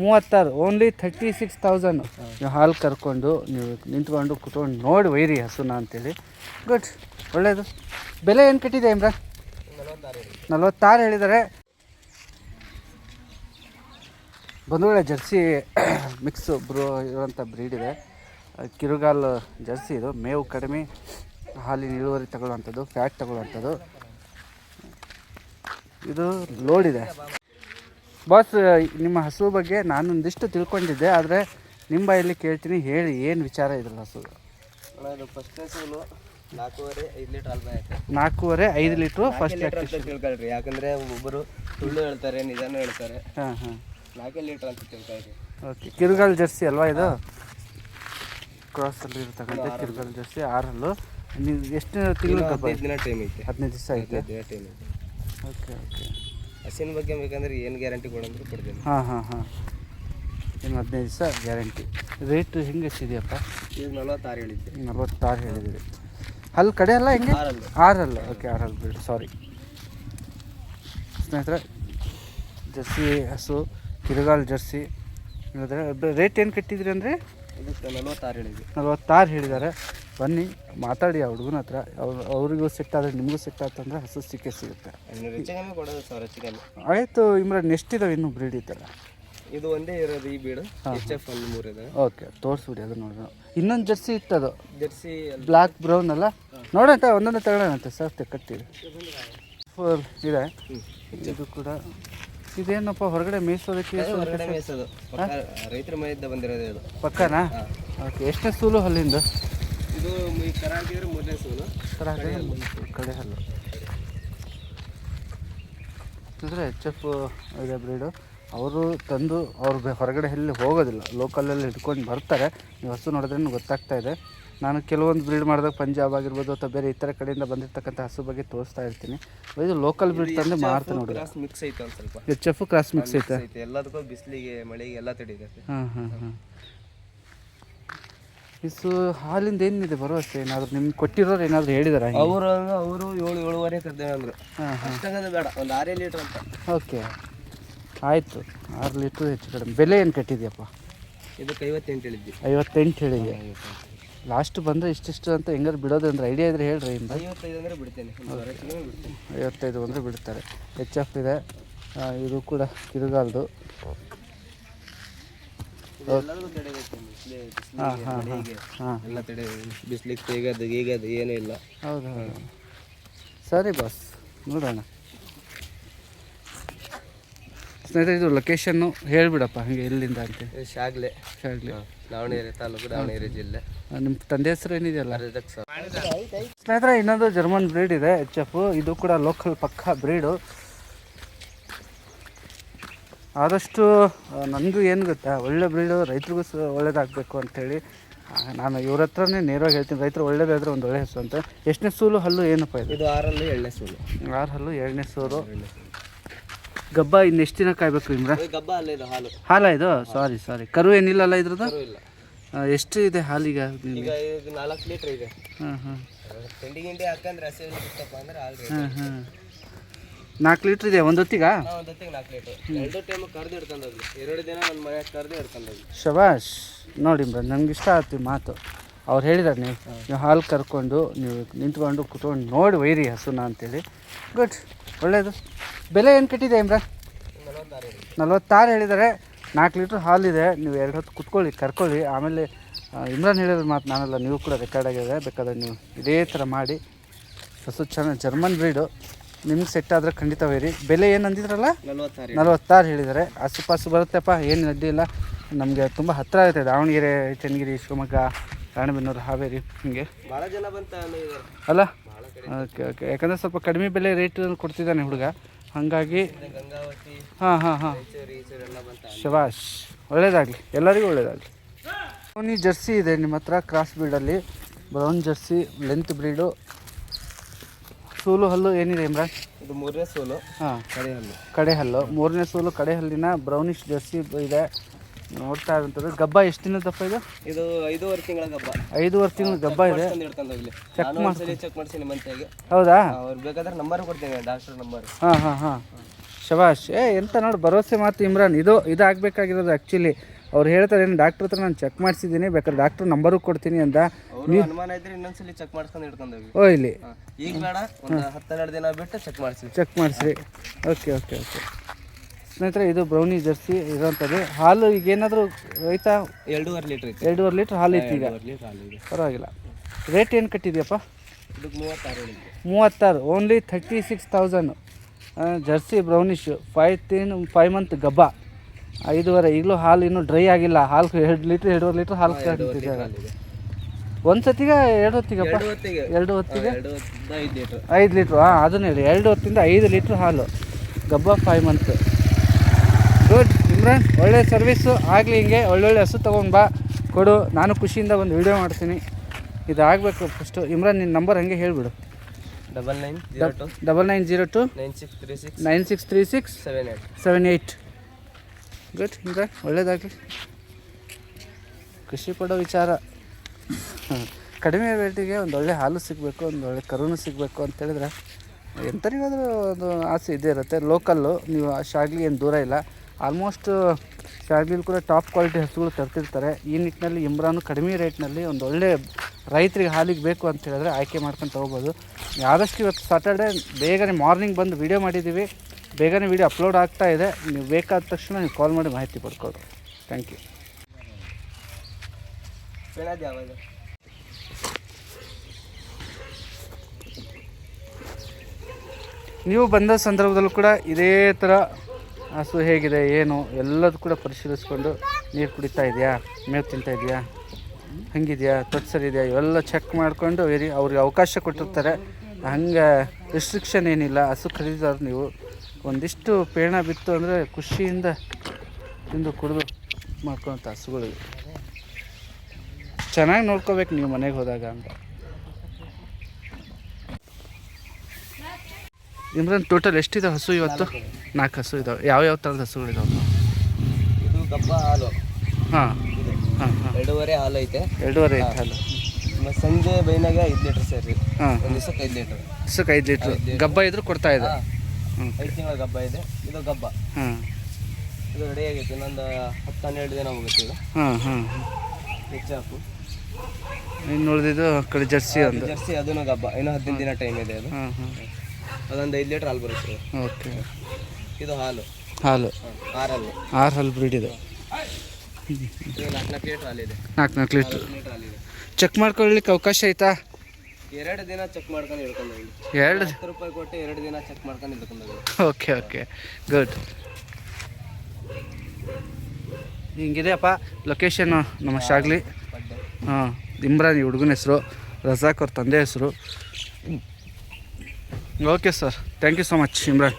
ಮೂವತ್ತಾರು only thirty six thousand ನೀವು ಹಾಲು ಕರ್ಕೊಂಡು ನೀವು ನಿಂತ್ಕೊಂಡು ಕುತ್ಕೊಂಡು ನೋಡಿ ಒಯ್ರಿ ಹಸುನ ಅಂತೇಳಿ. ಗುಡ್ ಒಳ್ಳೆಯದು ಬೆಲೆ ಏನು ಕಟ್ಟಿದೆ ಇಮ್ರ? ನಲವತ್ತಾರು ಹೇಳಿದ್ದೆ ನಲ್ವತ್ತಾರು ಹೇಳಿದ್ದಾರೆ. ಬಂಧುಗಳೇ ಜರ್ಸಿ ಮಿಕ್ಸ್ ಬ್ರೋ ಇರುವಂಥ ಬ್ರೀಡ್ ಇದೆ. ಕಿರುಗಾಲ್ ಜರ್ಸಿ ಇದು. ಮೇವು ಕಡಿಮೆ, ಹಾಲಿನ ಇಳುವರಿ ತಗೊಳ್ಳುವಂಥದ್ದು ಫ್ಯಾಟ್ ತಗೊಳ್ಳುವಂಥದ್ದು. ಇದು ಲೋಡ್ ಇದೆ. ಬಾಸ್ ನಿಮ್ಮ ಹಸು ಬಗ್ಗೆ ನಾನೊಂದಿಷ್ಟು ತಿಳ್ಕೊಂಡಿದ್ದೆ ಆದರೆ ನಿಮ್ಮ ಬಾಯಲ್ಲಿ ಕೇಳ್ತೀನಿ ಹೇಳಿ ಏನು ವಿಚಾರ ಇದ್ರ ಹಸು? ಇದು ಫಸ್ಟ್ ಸೋಲು ನಾಲ್ಕೂವರೆ ಐದು ಲೀಟ್ರ್ ಹಾಲು ನಾಲ್ಕೂವರೆ ಐದು ಲೀಟ್ರು ಫಸ್ಟ್ ತಿಳ್ಕೊಳ್ರಿ. ಯಾಕಂದ್ರೆ ಒಬ್ಬರು ಸುಳ್ಳು ಹೇಳ್ತಾರೆ ನಿಜಾನು ಹೇಳ್ತಾರೆ. ಹಾಂ ಹಾಂ. ನಾಲ್ಕೇ ಲೀಟ್ರ್ ಅಂತ ತಿಳ್ಕೊಳ್ರಿ. ಓಕೆ ಕಿರುಗಾಲ್ ಜರ್ಸಿ ಅಲ್ವಾ ಇದು? ಕ್ರಾಸಲ್ಲಿ ಇರ್ತಕ್ಕಂಥ ಕಿರುಗಾಲ್ ಜರ್ಸಿ ಆರಲ್ಲು. ನೀವು ಎಷ್ಟು ತಿಂಗಳು ಹದಿನೈದು ದಿನ ಟೈಮ್ ಐತೆ. ಹದಿನೈದು ದಿವಸ ಐತೆ? ಟೈಮ್ ಐತೆ. ಓಕೆ ಓಕೆ ಹಸಿನ ಬಗ್ಗೆ ಬೇಕಂದ್ರೆ ಏನು ಗ್ಯಾರಂಟಿ ಕೊಡಂದ್ರೆ ಕೊಡ್ತೀನಿ. ಹಾಂ ಹಾಂ ಹಾಂ. ಇನ್ನು ಹದಿನೈದು ದಿವಸ ಗ್ಯಾರಂಟಿ ರೇಟ್ ಹೆಂಗೆ ಎಷ್ಟಿದೆಯಪ್ಪ ಈಗ ನಲವತ್ತಾರು ಹೇಳಿದ್ದೆ. ನಲ್ವತ್ತಾರು ಹೇಳಿದಿರಿ. ಅಲ್ಲಿ ಕಡೆ ಅಲ್ಲ ಹೆಂಗೆ? ಆರಲ್ಲ. ಆರಲ್ಲ. ಓಕೆ ಆರಲ್ಲ ಬಿಡಿ ಸಾರಿ ಸ್ನೇಹಿತರೆ ಜರ್ಸಿ ಹಸು ಕಿರುಗಾಲ್ ಜರ್ಸಿ ರೇಟ್ ಏನು ಕಟ್ಟಿದ್ರಿ ಅಂದರೆ? ಇದಕ್ಕೆ ನಲವತ್ತಾರು ಹೇಳಿದ್ವಿ. ನಲ್ವತ್ತಾರು ಹೇಳಿದ್ದಾರೆ. ಬನ್ನಿ ಮಾತಾಡಿ ಆ ಹುಡುಗನ ಹತ್ರ. ಅವ್ರು ಅವರಿಗೂ ಸೆಟ್ ಆದರೆ ನಿಮಗೂ ಸಿಕ್ತಾತಂದ್ರೆ ಹಸು ಸಿಕ್ಕೇ ಸಿಗುತ್ತೆ. ಕೊಡೋದು ಆಯಿತು ಇಮ್ರಾನ್ ನೆಕ್ಸ್ಟ್ ಇದಾವೆ ಇನ್ನೂ ಬ್ರೀಡ್ ಇದ್ದಲ್ಲ ಇದು ಒಂದೇ ಇರೋದು ಈ ಬೀಡು ಎಚ್ ಎಫ್ ಒಂದು ಮೂರು ಇದೆ. ಓಕೆ ತೋರಿಸ್ಬಿಡಿ ಅದು ನೋಡೋಣ. ಇನ್ನೊಂದು ಜರ್ಸಿ ಇತ್ತದು ಜರ್ಸಿ ಬ್ಲ್ಯಾಕ್ ಬ್ರೌನ್ ಅಲ್ಲ? ನೋಡೋಣ ಒಂದೊಂದು ತಗೊಳ್ಳೋಣಂತೆ ಸರ್ ತೆಕ್ಕತ್ತೀವಿ ಫುಲ್ ಇದೆ. ಇದು ಕೂಡ ಇದೇನಪ್ಪ ಹೊರಗಡೆ ಮೇಯಿಸೋದಕ್ಕೆ ಹೊರಗಡೆ ಮೇಯಿಸೋದು. ರೈತರ ಮನೆಯಿಂದ ಬಂದಿರೋದು ಇದು. ಪಕ್ಕನಾ? ಓಕೆ ಎಷ್ಟನೇ ಸೂಲು ಹಲ್ಲಿಂದ? ಇದು ಈ ಕರ ಹಾಕಿದ್ರೆ ಸೋಲು ಥರ ಕಡೆ ಹಲ್ಲು ಅಂದರೆ ಎಚ್ ಎಫ್ ಇದೆ ಬ್ರೀಡು ಅವರು ತಂದು ಅವ್ರು ಹೊರಗಡೆ ಎಲ್ಲಿ ಹೋಗೋದಿಲ್ಲ. ಲೋಕಲಲ್ಲಿ ಹಿಡ್ಕೊಂಡು ಬರ್ತಾರೆ. ನೀವು ಹಸು ನೋಡಿದ್ರೆ ಗೊತ್ತಾಗ್ತಾ ಇದೆ. ನಾನು ಕೆಲವೊಂದು ಬ್ರೀಡ್ ಮಾಡಿದಾಗ ಪಂಜಾಬ್ ಆಗಿರ್ಬೋದು ಅಥವಾ ಬೇರೆ ಇತರ ಕಡೆಯಿಂದ ಬಂದಿರ್ತಕ್ಕಂಥ ಹಸು ಬಗ್ಗೆ ತೋರಿಸ್ತಾ ಇರ್ತೀನಿ. ಇದು ಲೋಕಲ್ ಬ್ರೀಡ್ ತಂದು ಮಾರ್ತೀನಿ ನೋಡಿ ಮಿಕ್ಸ್ ಐತೆ ಒಂದು ಸ್ವಲ್ಪ? ಎಚ್ ಎಫ್ ಕ್ರಾಸ್ ಮಿಕ್ಸ್ ಐತೆ. ಐತೆ. ಎಲ್ಲದಕ್ಕೂ ಬಿಸಿಲಿಗೆ ಮಳೆಗೆ ಎಲ್ಲ ತಡೀತೈತೆ ಹಾಂ ಹಾಂ ಹಾಂ ಇಸು ಹಾಲಿಂದ ಏನಿದೆ ಭರವಸೆ? ಏನಾದರೂ ನಿಮ್ಗೆ ಕೊಟ್ಟಿರೋರು ಏನಾದರೂ ಹೇಳಿದಾರ ಅವರು ಅವರು ಏಳು ಏಳುವರೆ ಕರ್ದೇವೆ ಅಂದ್ರು. ಹಾಂ ಹಾಂ. ಬೇಡ ಒಂದು ಆರೇ ಲೀಟ್ರ್ ಅಂತ. ಓಕೆ. ಆಯಿತು. ಆರು ಲೀಟ್ರ್ ಹೆಚ್ಚು ಕಡಿಮೆ. ಬೆಲೆ ಏನು ಕಟ್ಟಿದ್ಯಪ್ಪ? ಇದಕ್ಕೆ ಐವತ್ತೆಂಟು ಹೇಳಿದ್ವಿ. ಐವತ್ತೆಂಟು ಹೇಳಿದೆ ಲಾಸ್ಟ್ ಬಂದರೆ ಇಷ್ಟಿಷ್ಟು ಅಂತ ಹೆಂಗಾರು ಬಿಡೋದು ಅಂದ್ರೆ ಐಡಿಯಾ ಇದ್ರೆ ಹೇಳ್ರಿ ಇಂದ ಐವತ್ತೈದು ಅಂದರೆ ಬಿಡ್ತೇನೆ. ಐವತ್ತೈದು ಅಂದರೆ ಬಿಡ್ತಾರೆ. ಎಚ್ ಎಫ್ ಇದೆ. ಇದು ಕೂಡ ಕಿರುಗಾಲ್ದು ಎಲ್ಲರಿಗೂ ತಡೆ ಬೇಕು ಬಿಸಿಲಿ ಹಾಂ ಬಿಸಿಲಿಗೆ ಹಾಂ ಹಾಂ ಮಳೆಗೆ ಹಾಂ ಎಲ್ಲ ತಡೆ ಬಿಸಿಲಿಗೆ ತೆಗೋದು ಅದು ಏನೂ ಇಲ್ಲ. ಹೌದು ಹೌದು. ಸರಿ ಬಾಸ್ ನೋಡೋಣ. ಸ್ನೇಹಿತರೆ ಇದು ಲೊಕೇಶನ್ನು ಹೇಳ್ಬಿಡಪ್ಪ ಹಂಗೆ ಎಲ್ಲಿಂದ ಅಂತ. ಶಾಗ್ಲೆ. ಶಾಗ್ಲೆ. ದಾವಣಗೆರೆ ತಾಲೂಕು ದಾವಣಗೆರೆ ಜಿಲ್ಲೆ. ನಿಮ್ಮ ತಂದೆ ಹೆಸರು ಏನಿದೆಯಲ್ಲ? ಸ್ನೇಹಿತರೆ ಇನ್ನೊಂದು ಜರ್ಮನ್ ಬ್ರೀಡ್ ಇದೆ ಎಚ್ ಎಫ್ ಇದು ಕೂಡ ಲೋಕಲ್ ಪಕ್ಕ ಬ್ರೀಡು ಆದಷ್ಟು ನನಗೂ ಏನು ಗೊತ್ತಾ ಒಳ್ಳೆ ಬ್ರೀಡು ರೈತರಿಗೂ ಸಹ ಒಳ್ಳೇದಾಗಬೇಕು ಅಂಥೇಳಿ ನಾನು ಇವ್ರ ಹತ್ರನೇ ನೇರವಾಗಿ ಹೇಳ್ತೀನಿ ರೈತರು ಒಳ್ಳೇದಾದ್ರೆ ಒಂದು ಒಳ್ಳೆ ಹೆಸರು ಅಂತ. ಎಷ್ಟನೇ ಸೂಲು ಹಲ್ಲು ಏನಪ್ಪ ಇದು? ಇದು ಆರಲ್ಲಿ ಎಳ್ಳೆ ಸೂಲು. ಆರು ಹಲ್ಲು ಎರಡನೇ ಸೂರು ಗಬ್ಬ ಇನ್ನು ಎಷ್ಟು ದಿನ ಕಾಯ್ಬೇಕು ಇಮ್ರ? ಇದು ಗಬ್ಬ ಅಲ್ಲ ಇದು ಹಾಲು. ಹಾಲ ಇದು? ಸಾರಿ ಸಾರಿ ಕರು ಏನಿಲ್ಲಲ್ಲ ಇದ್ರದ್ದು? ಇಲ್ಲ. ಎಷ್ಟು ಇದೆ ಹಾಲಿಗೆ ಈಗ ಹ್ಞೂ ನಾಲ್ಕು ಲೀಟ್ರ್ ಇದೆ. ಹಾಂ ಹಾಂ ತಿಂಡಿ ಗಿಂಡಿ ಹಾಕಂದ್ರೆ ಹಸಿ ಬಿತ್ತಪ್ಪ ಅಂದ್ರೆ ಹಾಲು ರೇಟ್ ಹಾಂ ಹಾಂ ನಾಲ್ಕು ಲೀಟ್ರ್ ಇದೆ ಒಂದು ಹೊತ್ತಿಗಾ? ನಾವು ಒಂದು ಹೊತ್ತಿಗೆ ನಾಲ್ಕು ಲೀಟ್ರ್ ಎರಡು ಟೈಮ್ ಕರ್ದು ಹಿಡ್ಕೊಂಡೋದ್ವಿ ಎರಡು ದಿನ ನನ್ನ ಮನೆ ಕರ್ದು ಹಿಡ್ಕೊಂಡೋದ್ವಿ ಶಬಾಷ್ ನೋಡಿ ಮೇಡಮ್ ನಮ್ಗೆ ಇಷ್ಟ ಆಯ್ತು ಮಾತು. ಅವ್ರು ಹೇಳಿದಾರೆ ನೀವು ನೀವು ಹಾಲು ಕರ್ಕೊಂಡು ನೀವು ನಿಂತ್ಕೊಂಡು ಕುತ್ಕೊಂಡು ನೋಡಿ ಒಯ್ರಿ ಹಸುನ ಅಂತೇಳಿ. ಗುಡ್ ಒಳ್ಳೆಯದು ಬೆಲೆ ಏನು ಕಟ್ಟಿದೆ ಇಮ್ರ ನಲವತ್ತಾರು ನಲ್ವತ್ತಾರು ಹೇಳಿದ್ದಾರೆ ನಾಲ್ಕು ಲೀಟ್ರ್ ಹಾಲಿದೆ ನೀವು ಎರಡು ಹೊತ್ತು ಕುತ್ಕೊಳ್ಳಿ ಕರ್ಕೊಳ್ಳಿ. ಆಮೇಲೆ ಇಮ್ರಾನ್ ಹೇಳಿದ ಮಾತು ನಾನಲ್ಲ ನೀವು ಕೂಡ ರೆಕಾರ್ಡ್ ಆಗಿದೆ ಬೇಕಾದ್ರೆ ನೀವು ಇದೇ ಥರ ಮಾಡಿ. ಹಸು ಚೆನ್ನಾಗಿ ಜರ್ಮನ್ ಬ್ರೀಡು ನಿಮ್ಗೆ ಸೆಟ್ ಆದರೆ ಖಂಡಿತ ರೀ ಬೆಲೆ ಏನು ಅಂದಿದ್ರಲ್ಲ? ನಲವತ್ತಾರು ಹೇಳಿದ್ದಾರೆ. ಆಸುಪಾಸು ಬರುತ್ತೆಪ್ಪ ಏನು ಅಡ್ಡಿ ಇಲ್ಲ. ನಮಗೆ ತುಂಬ ಹತ್ತಿರ ಆಗುತ್ತೆ ದಾವಣಗೆರೆ ಚನ್ನಗಿರಿ ಶಿವಮೊಗ್ಗ ರಾಣೆಬೆನ್ನೂರು ಹಾವೇರಿ ಹಿಂಗೆ. ಅಲ್ಲ ಓಕೆ ಓಕೆ. ಯಾಕಂದರೆ ಸ್ವಲ್ಪ ಕಡಿಮೆ ಬೆಲೆ ರೇಟ್ ಕೊಡ್ತಿದ್ದಾನೆ ಹುಡುಗ. ಹಾಗಾಗಿ ಹಾಂ ಹಾಂ ಹಾಂ. ಶಬಾಷ್. ಒಳ್ಳೇದಾಗಲಿ. ಎಲ್ಲರಿಗೂ ಒಳ್ಳೇದಾಗಲಿ. ಅವನಿ ಜರ್ಸಿ ಇದೆ ನಿಮ್ಮ ಹತ್ರ ಕ್ರಾಸ್ ಬ್ರೀಡಲ್ಲಿ ಬ್ರೌನ್ ಜರ್ಸಿ ಲೆಂತ್ ಬ್ರೀಡು ಸೂಲು ಹಲ್ಲು ಏನಿದೆ ಇಮ್ರಾನ್? ಇದು ಮೂರನೇ ಸೂಲು ಹಾಂ. ಕಡೆ ಹಲ್ಲು. ಕಡೆ ಹಲ್ಲು. ಮೂರನೇ ಸೂಲು ಕಡೆ ಹಲ್ಲಿನ ಬ್ರೌನಿಶ್ ಜರ್ಸಿ ಇದೆ. ನೋಡ್ತಾ ಇರೋದು ಗಬ್ಬ ಎಷ್ಟು ದಿನದಪ್ಪ ಇದು? ಇದು ಐದೂವರೆ ತಿಂಗಳ ಗಬ್ಬ. ಐದೂವರೆ ತಿಂಗಳ ಗಬ್ಬ ಇದೆ. ಚೆಕ್ ಮಾಡಿ ಚೆಕ್ ಮಾಡಿಸಿ ನಿಮ್ಮ ಮಂತೆಗೆ ಹೌದಾ? ಅವ್ರು ಬೇಕಾದ್ರೆ ನಂಬರ್ ಕೊಡ್ತೀನಿ ಡಾಕ್ಟರ್ ನಂಬರ್ ಹಾಂ ಹಾಂ ಹಾಂ. ಶಬಾಷ್ ಏ ಎಂತ ನೋಡಿ ಭರವಸೆ ಮಾತು ಇಮ್ರಾನ್. ಇದು ಇದಾಗಬೇಕಾಗಿರೋದು ಆ್ಯಕ್ಚುಲಿ ಅವ್ರು ಹೇಳ್ತಾರೆ ಏನು ಡಾಕ್ಟ್ರ್ ಹತ್ರ ನಾನು ಚೆಕ್ ಮಾಡಿಸಿದ್ದೀನಿ ಬೇಕಾದ್ರೆ ಡಾಕ್ಟ್ರ್ ನಂಬರು ಕೊಡ್ತೀನಿ ಅಂತ. ನೀವು ಅನುಮಾನ ಇದ್ರೆ ಇನ್ನೊಂದ್ಸಲಿ ಚೆಕ್ ಮಾಡ್ಸ್ಕೊಂಡು ಹಿಡ್ಕೊಂಡೋಗಿ ಓ ಇಲ್ಲಿ. ಈಗ ಬೇಡ ಒಂದು ಹತ್ತೆರಡು ದಿನ ಬಿಟ್ಟು ಚೆಕ್ ಮಾಡಿಸಿ. ಚೆಕ್ ಮಾಡಿಸ್ರಿ ಓಕೆ ಓಕೆ ಓಕೆ ಸ್ನೇಹಿತರೆ ಇದು ಬ್ರೌನಿ ಜರ್ಸಿ ಇರೋಂಥದ್ದು. ಹಾಲು ಈಗ ಏನಾದರೂ ರೈತ ಎರಡೂವರೆ ಲೀಟ್ರ್ ಐತೆ. ಎರಡೂವರೆ ಲೀಟ್ರ್ ಹಾಲು ಐತಿ ಈಗ ಎರಡೂವರೆ ಲೀಟ್ರ್ ಹಾಲು ಪರವಾಗಿಲ್ಲ. ರೇಟ್ ಏನು ಕಟ್ಟಿದ್ಯಪ್ಪ? ಇದಕ್ಕೆ ಮೂವತ್ತಾರು ಹೇಳಿದ್ದೆ ಮೂವತ್ತಾರು. Only thirty six thousand Jersey brownish five ತಿನ್ ಫೈವ್ ಮಂತ್ ಗಬ್ಬ. ಐದೂವರೆ ಈಗಲೂ ಹಾಲು ಇನ್ನೂ ಡ್ರೈ ಆಗಿಲ್ಲ. ಹಾಲು ಎರಡು ಲೀಟ್ರ್ ಎರಡೂವರೆ ಲೀಟ್ರ್ ಹಾಲು ಕಟ್ಟಿದ್ದಾರೆ ಒಂದು ಸತಿಗೆ ಎರಡು ಹೊತ್ತಿಗಪ್ಪ ಎರಡು ಹೊತ್ತಿಗೆ ಐದು ಲೀಟ್ರ್ ಐದು ಲೀಟ್ರು ಹಾಂ ಅದನ್ನ ಹೇಳಿ. ಎರಡು ಹೊತ್ತಿಂದ ಐದು ಲೀಟ್ರ್ ಹಾಲು. ಗಬ್ಬ ಫೈವ್ ಮಂತ್ ಗುಡ್ ಇಮ್ರಾನ್ ಒಳ್ಳೆ ಸರ್ವಿಸು ಆಗಲಿ ಹಿಂಗೆ ಒಳ್ಳೊಳ್ಳೆ ಹಸು ತೊಗೊಂಡು ಬಾ. ಕೊಡು. ನಾನು ಖುಷಿಯಿಂದ ಒಂದು ವಿಡಿಯೋ ಮಾಡ್ತೀನಿ. ಇದು ಆಗಬೇಕು ಫಸ್ಟು ಇಮ್ರಾನ್ ನಿನ್ನ ನಂಬರ್ ಹಂಗೆ ಹೇಳಿಬಿಡು. Double nine zero two double nine zero two nine six three six nine six three six seven eight seven eight good Imran ಒಳ್ಳೇದಾಗಲಿ. ಖುಷಿ ಕೊಡೋ ವಿಚಾರ. ಕಡಿಮೆ ರೇಟಿಗೆ ಒಂದು ಒಳ್ಳೆ ಹಾಲು ಸಿಗಬೇಕು, ಒಂದು ಒಳ್ಳೆ ಕರುನು ಸಿಗಬೇಕು ಅಂತ ಹೇಳಿದ್ರೆ ಎಂಥರಿಗಾದರೂ ಒಂದು ಆಸೆ ಇದೇ ಇರುತ್ತೆ. ಲೋಕಲ್ಲು ನೀವು ಆ ಶಾಗ್ಲಿ ಏನು ದೂರ ಇಲ್ಲ. ಆಲ್ಮೋಸ್ಟ್ ಶಾಗ್ಲಿಲಿ ಕೂಡ ಟಾಪ್ ಕ್ವಾಲಿಟಿ ಹಸುಗಳು ತರ್ತಿರ್ತಾರೆ. ಈ ನಿಟ್ಟಿನಲ್ಲಿ ಇಮ್ರಾನು ಕಡಿಮೆ ರೇಟ್ನಲ್ಲಿ ಒಂದು ಒಳ್ಳೆ ರೈತರಿಗೆ ಹಾಲಿಗೆ ಬೇಕು ಅಂತ ಹೇಳಿದ್ರೆ ಆಯ್ಕೆ ಮಾಡ್ಕೊಂಡು ತೊಗೋಬೋದು. ಆದಷ್ಟು ಇವತ್ತು ಸಾಟರ್ಡೆ ಬೇಗನೆ ಮಾರ್ನಿಂಗ್ ಬಂದು ವಿಡಿಯೋ ಮಾಡಿದ್ದೀವಿ ಬೇಗನೆ ವಿಡಿಯೋ ಅಪ್ಲೋಡ್ ಆಗ್ತಾ ಇದೆ. ನೀವು ಬೇಕಾದ ತಕ್ಷಣ ನೀವು ಕಾಲ್ ಮಾಡಿ ಮಾಹಿತಿ ಪಡ್ಕೊಳ್ಳಿ. ಥ್ಯಾಂಕ್ ಯು ನೀವು ಬಂದ ಸಂದರ್ಭದಲ್ಲೂ ಕೂಡ ಇದೇ ಥರ ಹಸು ಹೇಗಿದೆ, ಏನು, ಎಲ್ಲದೂ ಕೂಡ ಪರಿಶೀಲಿಸ್ಕೊಂಡು ನೀರು ಕುಡಿತಾ ಇದೆಯಾ? ಮೇವು ತಿಂತಾ ಇದೆಯಾ? ಹಂಗಿದೆಯಾ? ಇದೆಯಾ? ಇವೆಲ್ಲ ಚೆಕ್ ಮಾಡಿಕೊಂಡು ವೆರಿ ಅವ್ರಿಗೆ ಅವಕಾಶ ಕೊಟ್ಟಿರ್ತಾರೆ. ಹಂಗೆ ರಿಸ್ಟ್ರಿಕ್ಷನ್ ಏನಿಲ್ಲ. ಹಸು ಖರೀದಿದಾರ ನೀವು. ಒಂದಿಷ್ಟು ಪೇಣ ಬಿತ್ತು ಅಂದರೆ ಖುಷಿಯಿಂದ ತಿಂದು ಕುಡಿದು ಮಾಡ್ಕೊಳಂಥ ಹಸುಗಳಿಗೆ ಚೆನ್ನಾಗಿ ನೋಡ್ಕೋಬೇಕು ನೀವು ಮನೆಗೆ ಹೋದಾಗ ಅಂತ. ಇಮ್ರಾನ್ ಟೋಟಲ್ ಎಷ್ಟಿದೆ ಹಸು ಇವತ್ತು? ನಾಲ್ಕು ಹಸು ಇದಾವೆ. ಯಾವ ಯಾವ ಥರದ ಹಸುಗಳಿದಾವೆ? ಇದು ಗಬ್ಬ ಹಾಲು. ಹಾಂ ಹಾಂ ಎರಡೂವರೆ ಹಾಲು ಐತೆ. ಎರಡೂವರೆ ಐತೆ ಹಾಲು. ಸಂಜೆ ಬೈನಾಗ ಐದು ಲೀಟ್ರ್ ಸೇರಿ. ಹಾಂ. ಒಂದು ದಿವಸಕ್ಕೆ ಐದು ಲೀಟ್ರ್. ಐದು ಲೀಟ್ರ್. ಗಬ್ಬ ಇದ್ರು ಕೊಡ್ತಾ ಇದೆ. ಐದು ತಿಂಗಳ ಗಬ್ಬ ಇದೆ. ಇದು ಗಬ್ಬ. ಹಾಂ ಇದು ರೆಡಿ ಆಗೈತೆ. ಇನ್ನೊಂದು ಹತ್ತು ಹನ್ನೆರಡು ದಿನ ಹೋಗುತ್ತೆ ಇದು. ಹಾಂ ಹಾಂ ಹೆಚ್ಚು ಹಾಕು ಇನ್ನು ಉಳಿದಿದ್ದು ಕಡೆ ಜರ್ಸಿ ಒಂದು. ಜರ್ಸಿ ಅದನ್ನು ಗಬ್ಬ. ಇನ್ನೂ ಹದಿನೈದು ದಿನ ಟೈಮ್ ಇದೆ ಅದು. ಹಾಂ ಹಾಂ ಅದೊಂದು ಐದು ಲೀಟ್ರ್ ಹಾಲು ಬರುತ್ತೆ ಓಕೆ. ಇದು ಹಾಲು. ಹಾಲು. ಆರ್ ಆರಲ್ಲಿ ಆರು ಹಾಲು ಬ್ರೀಡ್ ಇದೆ. ಇದು ನಾಲ್ಕು ನಾಲ್ಕು ಲೀಟ್ರ್ ಹಾಲಿದೆ ನಾಲ್ಕು ನಾಲ್ಕು ಲೀಟ್ರ್ ಲೀಟ್ರ್ ಹಾಲಿದೆ ಚೆಕ್ ಮಾಡ್ಕೊಳ್ಳಿಕ್ಕೆ ಅವಕಾಶ ಐತಾ? ಎರಡು ದಿನ ಚೆಕ್ ಮಾಡ್ಕೊಂಡು ಹಿಡ್ಕೊಂಡು ಹೋಗಿ. ಎರಡು ಹತ್ತು ರೂಪಾಯಿ ಕೊಟ್ಟು ಎರಡು ದಿನ ಚೆಕ್ ಮಾಡ್ಕೊಂಡು ಹಿಡ್ಕೊಂಡು ಹೋಗಿ. Okay okay. ಗುಡ್ ಹಿಂಗಿದೆಯಪ್ಪ. ಲೊಕೇಶನ್ನು ನಮ್ಮ ಶಾಗ್ಲಿ. ಹಾಂ ಇಮ್ರಾನ್ ಈ ಹುಡುಗನ ಹೆಸರು ರಜಾಕ್ ಅವ್ರ ತಂದೆ ಹೆಸರು. Okay sir thank you so much Imran.